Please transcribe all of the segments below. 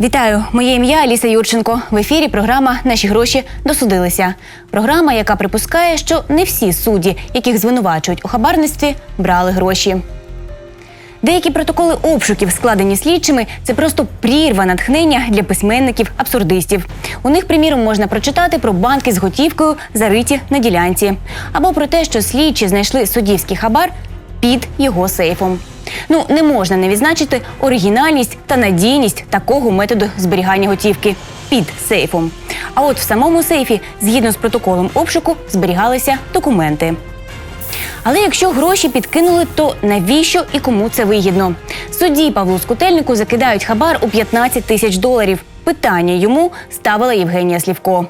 Вітаю, моє ім'я Аліса Юрченко. В ефірі програма Наші гроші досудилися. Програма, яка припускає, що не всі судді, яких звинувачують у хабарництві, брали гроші. Деякі протоколи обшуків, складені слідчими, це просто прірва натхнення для письменників-абсурдистів. У них, приміром, можна прочитати про банки з готівкою, зариті на ділянці, або про те, що слідчі знайшли суддівський хабар під його сейфом. Ну, не можна не відзначити оригінальність та надійність такого методу зберігання готівки під сейфом. А от в самому сейфі, згідно з протоколом обшуку, зберігалися документи. Але якщо гроші підкинули, то навіщо і кому це вигідно? Судді Павлу Скутельнику закидають хабар у 15 тисяч доларів. Питання йому ставила Євгенія Слівко.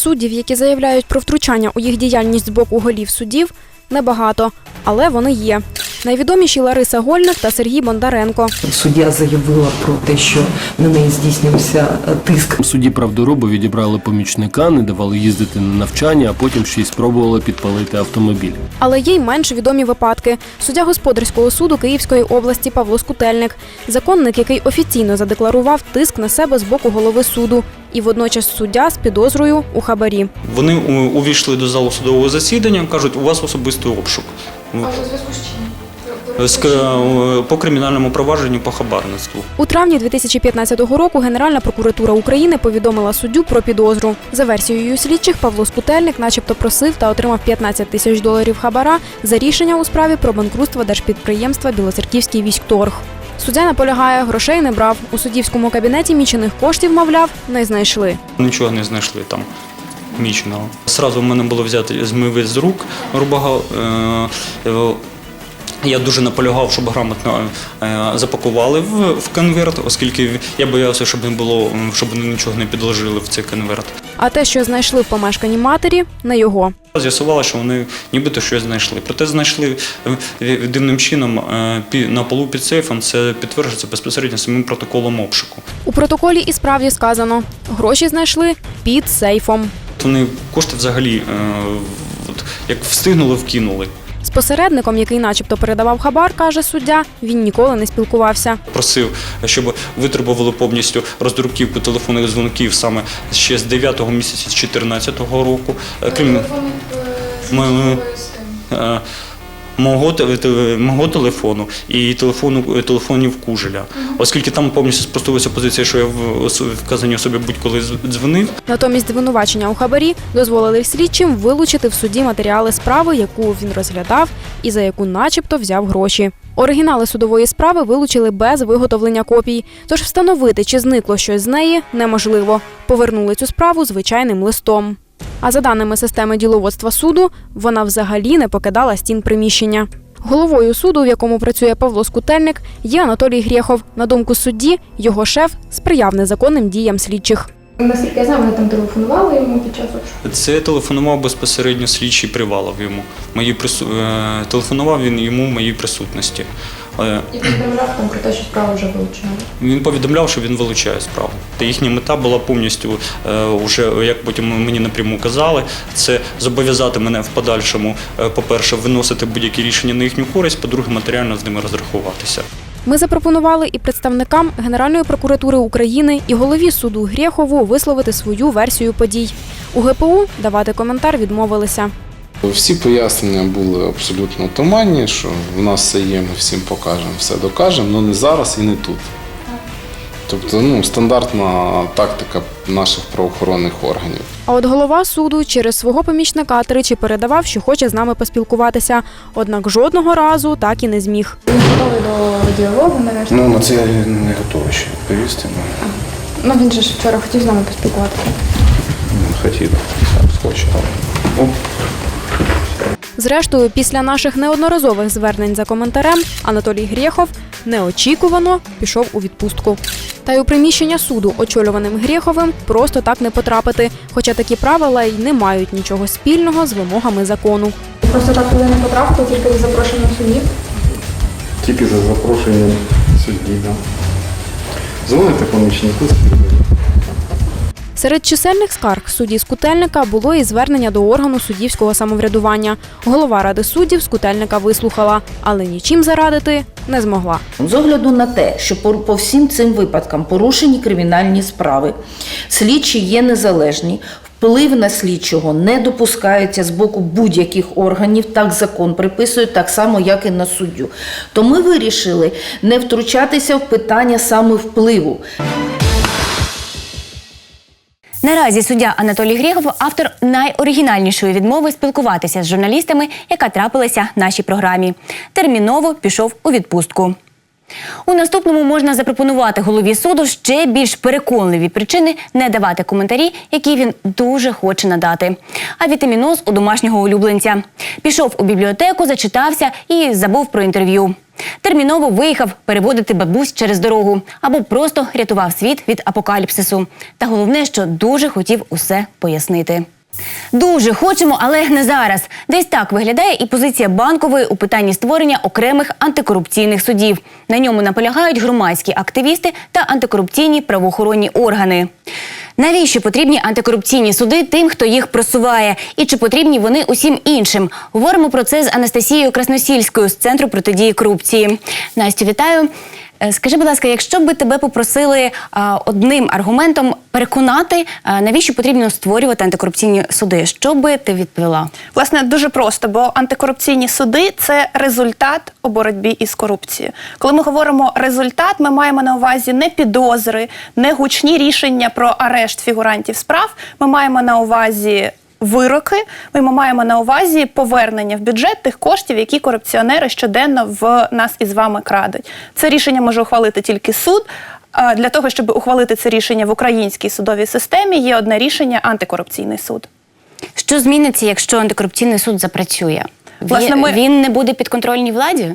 Суддів, які заявляють про втручання у їх діяльність з боку голів судів, небагато, але вони є. Найвідоміші Лариса Гольник та Сергій Бондаренко. Суддя заявила про те, що на неї здійснився е, тиск. Судді правдорубу відібрали помічника, не давали їздити на навчання, а потім ще й спробували підпалити автомобіль. Але є й менш відомі випадки. Суддя господарського суду Київської області Павло Скутельник, законник, який офіційно задекларував тиск на себе з боку голови суду, і водночас суддя з підозрою у хабарі. Вони увійшли до залу судового засідання, кажуть, у вас особистий обшук. З к- е, по кримінальному провадженню по хабарництву. У травні 2015 року Генеральна прокуратура України повідомила суддю про підозру. За версією слідчих, Павло Скутельник, начебто, просив та отримав 15 тисяч доларів хабара за рішення у справі про банкрутство держпідприємства Білоцерківський військторг. Суддя наполягає, грошей не брав. У суддівському кабінеті мічених коштів, мовляв, не знайшли. Нічого не знайшли там міченого. Сразу в мене було взяти змивець з рук рубага. Я дуже наполягав, щоб грамотно е, запакували в, в конверт, оскільки я боявся, щоб не було, щоб вони нічого не підложили в цей конверт. А те, що знайшли в помешканні матері, не його. З'ясувало, що вони нібито щось знайшли. Проте знайшли е, дивним чином е, на полу під сейфом. Це підтверджується безпосередньо самим протоколом обшуку. У протоколі і справді сказано: гроші знайшли під сейфом. Вони кошти взагалі от, як встигнули, вкинули. З посередником, який начебто передавав хабар, каже суддя, він ніколи не спілкувався. Просив, щоб витребували повністю роздруківку телефонних дзвонків саме ще з 9 місяця 2014 року. Е, Крім Ми- е, мого, мого телефону і телефону телефонів Кужеля, оскільки там повністю спростовується позиція, що я в вказаній особі будь-коли дзвонив. Натомість звинувачення у хабарі дозволили слідчим вилучити в суді матеріали справи, яку він розглядав і за яку начебто взяв гроші. Оригінали судової справи вилучили без виготовлення копій, тож встановити, чи зникло щось з неї, неможливо. Повернули цю справу звичайним листом. А за даними системи діловодства суду, вона взагалі не покидала стін приміщення. Головою суду, в якому працює Павло Скутельник, є Анатолій Грєхов. На думку судді, його шеф сприяв незаконним діям слідчих. Наскільки я знаю, вони там телефонували йому під час обшуку. Це телефонував безпосередньо слідчий Привалов йому. Мої прису... е, Телефонував він йому в моїй присутності. Е, І повідомляв там про те, що справа вже вилучена. Він повідомляв, що він вилучає справу. Та їхня мета була повністю, е, уже, як потім мені напряму казали, це зобов'язати мене в подальшому, е, по-перше, виносити будь-які рішення на їхню користь, по-друге, матеріально з ними розрахуватися. Ми запропонували і представникам Генеральної прокуратури України, і голові суду Грєхову висловити свою версію подій. У ГПУ давати коментар відмовилися. Всі пояснення були абсолютно туманні, що в нас все є, ми всім покажемо, все докажемо, але не зараз і не тут. Тобто ну, стандартна тактика наших правоохоронних органів. А от голова суду через свого помічника тричі передавав, що хоче з нами поспілкуватися. Однак жодного разу так і не зміг. Він готовий до діалогу, нарешті. Ну, на це я не готовий ще відповісти, Ну він же ж вчора хотів з нами поспілкуватися. хотів, схоче. Зрештою, після наших неодноразових звернень за коментарем Анатолій Грєхов неочікувано пішов у відпустку. Та й у приміщення суду, очолюваним Грєховим, просто так не потрапити, хоча такі правила й не мають нічого спільного з вимогами закону. Просто так туди не потрапити, тільки за запрошенням суддів. Тільки за запрошенням судді, да. Дзвоните помічнику. Серед чисельних скарг судді Скутельника було і звернення до органу суддівського самоврядування. Голова ради суддів Скутельника вислухала, але нічим зарадити не змогла. З огляду на те, що по, всім цим випадкам порушені кримінальні справи, слідчі є незалежні, вплив на слідчого не допускається з боку будь-яких органів, так закон приписує, так само, як і на суддю. То ми вирішили не втручатися в питання саме впливу. Наразі суддя Анатолій Грєгов автор найоригінальнішої відмови спілкуватися з журналістами, яка трапилася нашій програмі. Терміново пішов у відпустку. У наступному можна запропонувати голові суду ще більш переконливі причини не давати коментарі, які він дуже хоче надати. А вітаміноз у домашнього улюбленця пішов у бібліотеку, зачитався і забув про інтерв'ю. Терміново виїхав переводити бабусь через дорогу або просто рятував світ від апокаліпсису. Та головне, що дуже хотів усе пояснити. Дуже хочемо, але не зараз. Десь так виглядає і позиція банкової у питанні створення окремих антикорупційних судів. На ньому наполягають громадські активісти та антикорупційні правоохоронні органи. Навіщо потрібні антикорупційні суди тим, хто їх просуває, і чи потрібні вони усім іншим? Говоримо про це з Анастасією Красносільською з центру протидії корупції. Настю, вітаю. Е, Скажи, будь ласка, якщо би тебе попросили одним аргументом переконати, навіщо потрібно створювати антикорупційні суди, що би ти відповіла? Власне, дуже просто, бо антикорупційні суди це результат у боротьбі із корупцією. Коли ми говоримо результат, ми маємо на увазі не підозри, не гучні рішення про арешт фігурантів справ. Ми маємо на увазі. Вироки ми маємо на увазі повернення в бюджет тих коштів, які корупціонери щоденно в нас із вами крадуть. Це рішення може ухвалити тільки суд. Для того щоб ухвалити це рішення в українській судовій системі, є одне рішення антикорупційний суд. Що зміниться, якщо антикорупційний суд запрацює? Власне, ми- він не буде підконтрольній владі?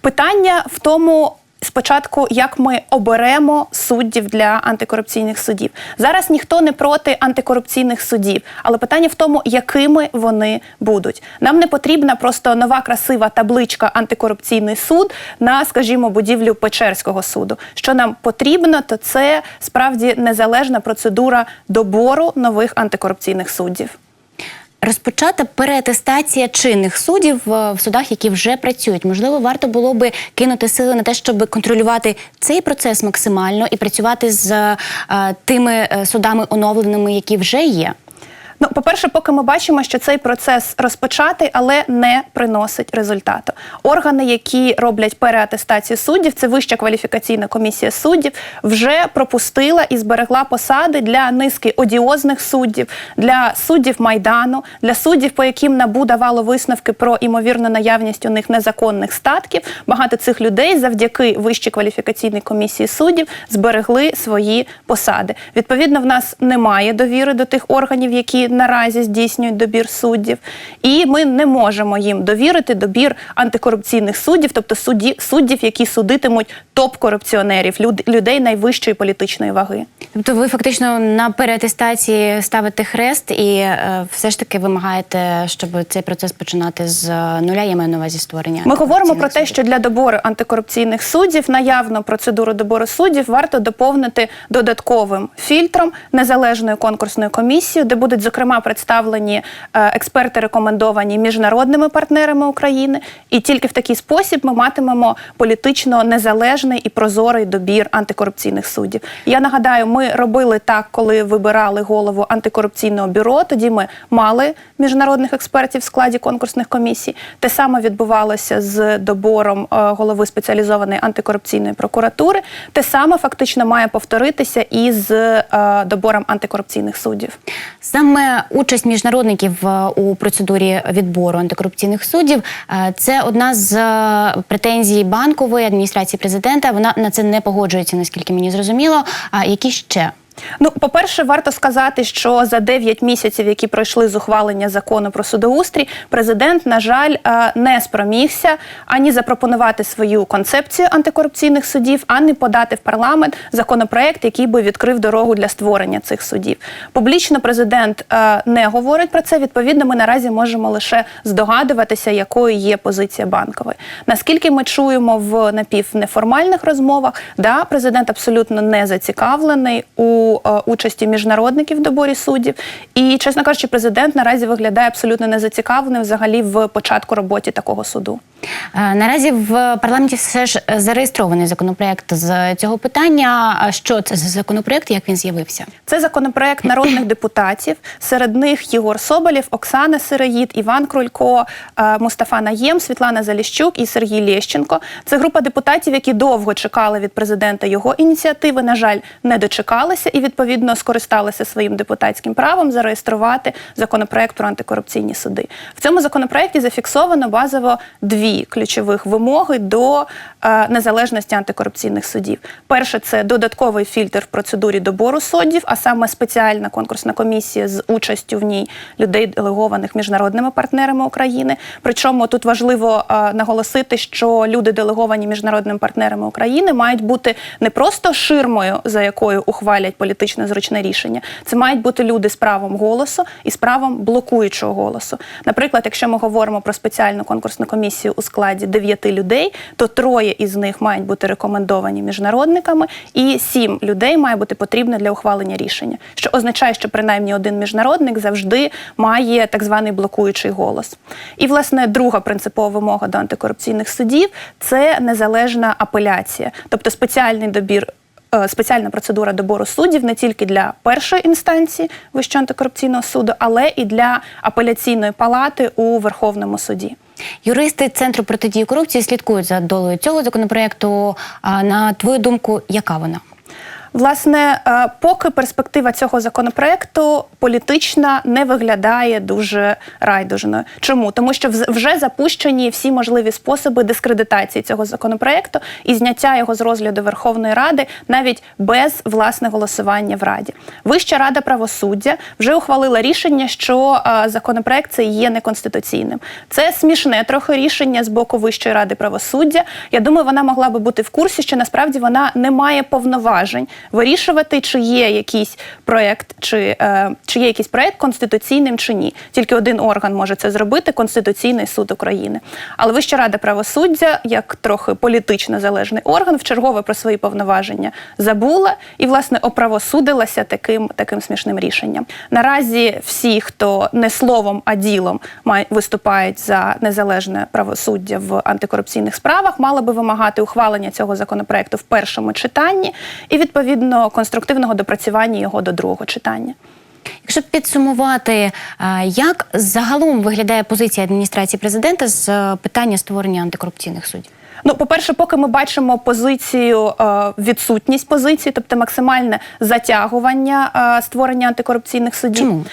Питання в тому. Спочатку, як ми оберемо суддів для антикорупційних судів. Зараз ніхто не проти антикорупційних судів, але питання в тому, якими вони будуть. Нам не потрібна просто нова красива табличка антикорупційний суд на, скажімо, будівлю Печерського суду. Що нам потрібно, то це справді незалежна процедура добору нових антикорупційних суддів. Розпочата переатестація чинних суддів е, в судах, які вже працюють. Можливо, варто було би кинути сили на те, щоб контролювати цей процес максимально і працювати з е, тими е, судами оновленими, які вже є. Ну, по-перше, поки ми бачимо, що цей процес розпочатий, але не приносить результату. Органи, які роблять переатестацію суддів, це вища кваліфікаційна комісія суддів, вже пропустила і зберегла посади для низки одіозних суддів, для суддів майдану, для суддів, по яким НАБУ давало висновки про імовірну наявність у них незаконних статків. Багато цих людей завдяки вищій кваліфікаційній комісії суддів зберегли свої посади. Відповідно, в нас немає довіри до тих органів, які наразі здійснюють добір суддів, і ми не можемо їм довірити добір антикорупційних суддів, тобто судді, суддів, які судитимуть топ-корупціонерів, люд, людей найвищої політичної ваги. Тобто, ви фактично на переатестації ставите хрест і е, все ж таки вимагаєте, щоб цей процес починати з нуля. Я маю на увазі створення. Ми говоримо про те, що для добору антикорупційних суддів наявну процедуру добору суддів варто доповнити додатковим фільтром незалежною конкурсною комісією, де будуть зокрема представлені е, експерти, рекомендовані міжнародними партнерами України. І тільки в такий спосіб ми матимемо політично незалежний і прозорий добір антикорупційних суддів. Я нагадаю, ми робили так, коли вибирали голову антикорупційного бюро. Тоді ми мали міжнародних експертів в складі конкурсних комісій. Те саме відбувалося з добором е, голови спеціалізованої антикорупційної прокуратури. Те саме фактично має повторитися і з е, добором антикорупційних суддів. Саме участь міжнародників е, у процедурі відбору антикорупційних суддів е, це одна з е, претензій банкової адміністрації президента. Вона на це не погоджується, наскільки мені зрозуміло. А які ще? Ну, по-перше, варто сказати, що за 9 місяців, які пройшли з ухвалення закону про судоустрій, президент, на жаль, е, не спромігся ані запропонувати свою концепцію антикорупційних судів, ані подати в парламент законопроект, який би відкрив дорогу для створення цих судів. Публічно президент е, не говорить про це. Відповідно, ми наразі можемо лише здогадуватися, якою є позиція банкової. Наскільки ми чуємо в напівнеформальних розмовах, да, президент абсолютно не зацікавлений у е, участі міжнародників в доборі суддів. І, чесно кажучи, президент наразі виглядає абсолютно незацікавленим взагалі в початку роботи такого суду. Е, Наразі в парламенті все ж зареєстрований законопроект з цього питання. Що це за законопроект? Як він з'явився? Це законопроект народних депутатів. Серед них Єгор Соболєв, Оксана Сироїд, Іван Крулько, е, Мустафа Наєм, Світлана Заліщук і Сергій Лєщенко. Це група депутатів, які довго чекали від президента його ініціативи. На жаль, не дочекалися і відповідно скористалися своїм депутатським правом зареєструвати законопроект про антикорупційні суди. В цьому законопроекті зафіксовано базово дві ключових вимоги до е, незалежності антикорупційних судів. Перше це додатковий фільтр в процедурі добору суддів, а саме спеціальна конкурсна комісія з участю в ній людей, делегованих міжнародними партнерами України. Причому тут важливо е, наголосити, що люди, делеговані міжнародними партнерами України, мають бути не просто ширмою, за якою ухвалять політично зручне рішення. Це мають бути люди з правом голосу і з правом блокуючого голосу. Наприклад, якщо ми говоримо про спеціальну конкурсну комісію у складі дев'яти людей, то троє із них мають бути рекомендовані міжнародниками, і сім людей має бути потрібно для ухвалення рішення, що означає, що принаймні один міжнародник завжди має так званий блокуючий голос. І власне друга принципова вимога до антикорупційних судів це незалежна апеляція, тобто спеціальний добір. Е, Спеціальна процедура добору суддів не тільки для першої інстанції Вищого антикорупційного суду, але і для апеляційної палати у Верховному суді. Юристи Центру протидії корупції слідкують за долею цього законопроекту. А на твою думку, яка вона? Власне, е, поки перспектива цього законопроекту політична не виглядає дуже райдужною. Чому? Тому що вже запущені всі можливі способи дискредитації цього законопроекту і зняття його з розгляду Верховної Ради навіть без власне голосування в Раді. Вища рада правосуддя вже ухвалила рішення, що е, законопроект цей є неконституційним. Це смішне трохи рішення з боку Вищої ради правосуддя. Я думаю, вона могла би бути в курсі, що насправді вона не має повноважень вирішувати, чи є якийсь проект, чи, е, чи є якийсь проект конституційним чи ні. Тільки один орган може це зробити Конституційний суд України. Але Вища рада правосуддя, як трохи політично залежний орган, в чергове про свої повноваження забула і, власне, оправосудилася таким, таким смішним рішенням. Наразі всі, хто не словом, а ділом має виступають за незалежне правосуддя в антикорупційних справах, мали би вимагати ухвалення цього законопроекту в першому читанні і відповідно конструктивного допрацювання його до другого читання. Якщо підсумувати, як загалом виглядає позиція адміністрації президента з е, питання створення антикорупційних судів? Ну, по-перше, поки ми бачимо позицію, е, відсутність позиції, тобто максимальне затягування е, створення антикорупційних судів. Чому?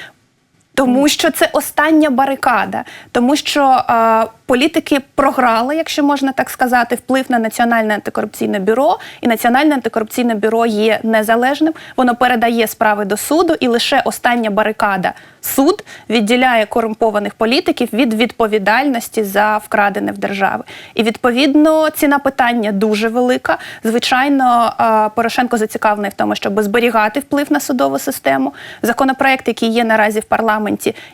Тому що це остання барикада, тому що е, політики програли, якщо можна так сказати, вплив на національне антикорупційне бюро, і національне антикорупційне бюро є незалежним. Воно передає справи до суду, і лише остання барикада суд відділяє корумпованих політиків від відповідальності за вкрадене в держави. І відповідно ціна питання дуже велика. Звичайно, е, Порошенко зацікавлений в тому, щоб зберігати вплив на судову систему. Законопроект, який є наразі в парламенті,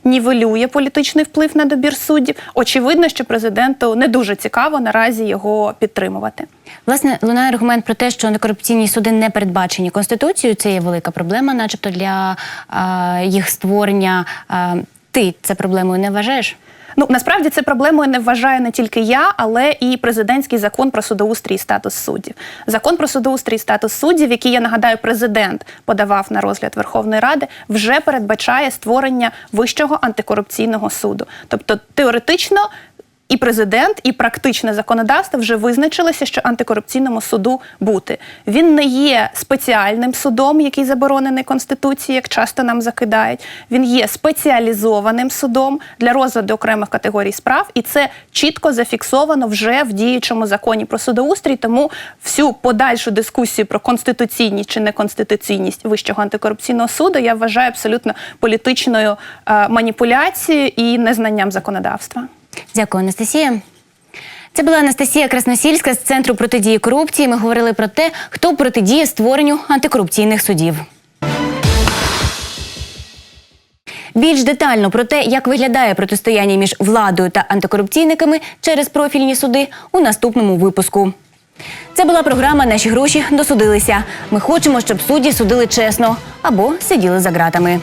нівелює політичний вплив на добір суддів. Очевидно, що президенту не дуже цікаво наразі його підтримувати. Власне, лунає аргумент про те, що антикорупційні суди не передбачені конституцією. Це є велика проблема, начебто для а, їх створення. А, ти це проблемою не вважаєш? Ну насправді це проблемою не вважаю не тільки я, але і президентський закон про судоустрій і статус суддів. Закон про судоустрій і статус суддів, який я нагадаю, президент подавав на розгляд Верховної Ради, вже передбачає створення вищого антикорупційного суду. Тобто теоретично. І президент, і практичне законодавство вже визначилося, що антикорупційному суду бути. Він не є спеціальним судом, який заборонений Конституцією, як часто нам закидають. Він є спеціалізованим судом для розгляду окремих категорій справ, і це чітко зафіксовано вже в діючому законі про судоустрій. Тому всю подальшу дискусію про конституційність чи неконституційність вищого антикорупційного суду я вважаю абсолютно політичною е, маніпуляцією і незнанням законодавства. Дякую, Анастасія. Це була Анастасія Красносільська з Центру протидії корупції. Ми говорили про те, хто протидіє створенню антикорупційних судів. Більш детально про те, як виглядає протистояння між владою та антикорупційниками через профільні суди у наступному випуску. Це була програма Наші гроші досудилися. Ми хочемо, щоб судді судили чесно або сиділи за ґратами.